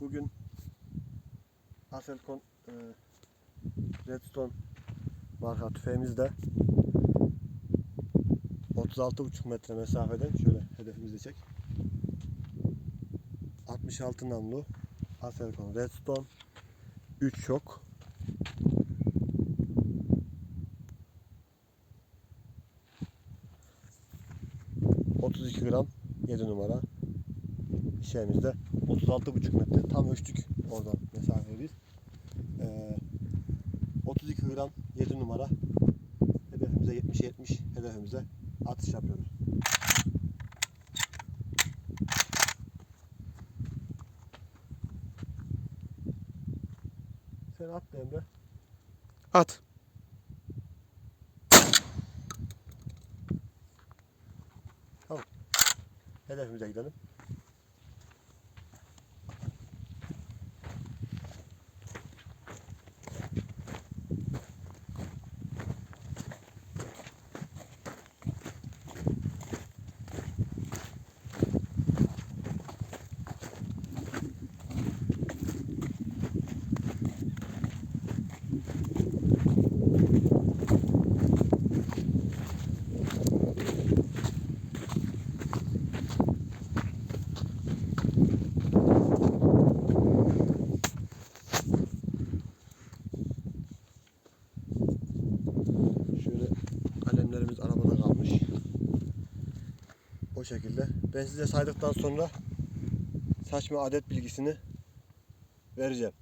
Bugün Aselkon e, Redstone marka tüfeğimizde 36,5 metre mesafeden şöyle hedefimizi çek. 66 namlu Aselkon Redstone 3 şok ...32 gram 7 numara şeyimizde 36,5 metre tam ölçtük oradan mesafeyi biz. Ee, 32 gram 7 numara hedefimize 70-70 hedefimize atış yapıyoruz. Sen at Emre. At. Hedefimize gidelim. O şekilde. Ben size saydıktan sonra saçma adet bilgisini vereceğim.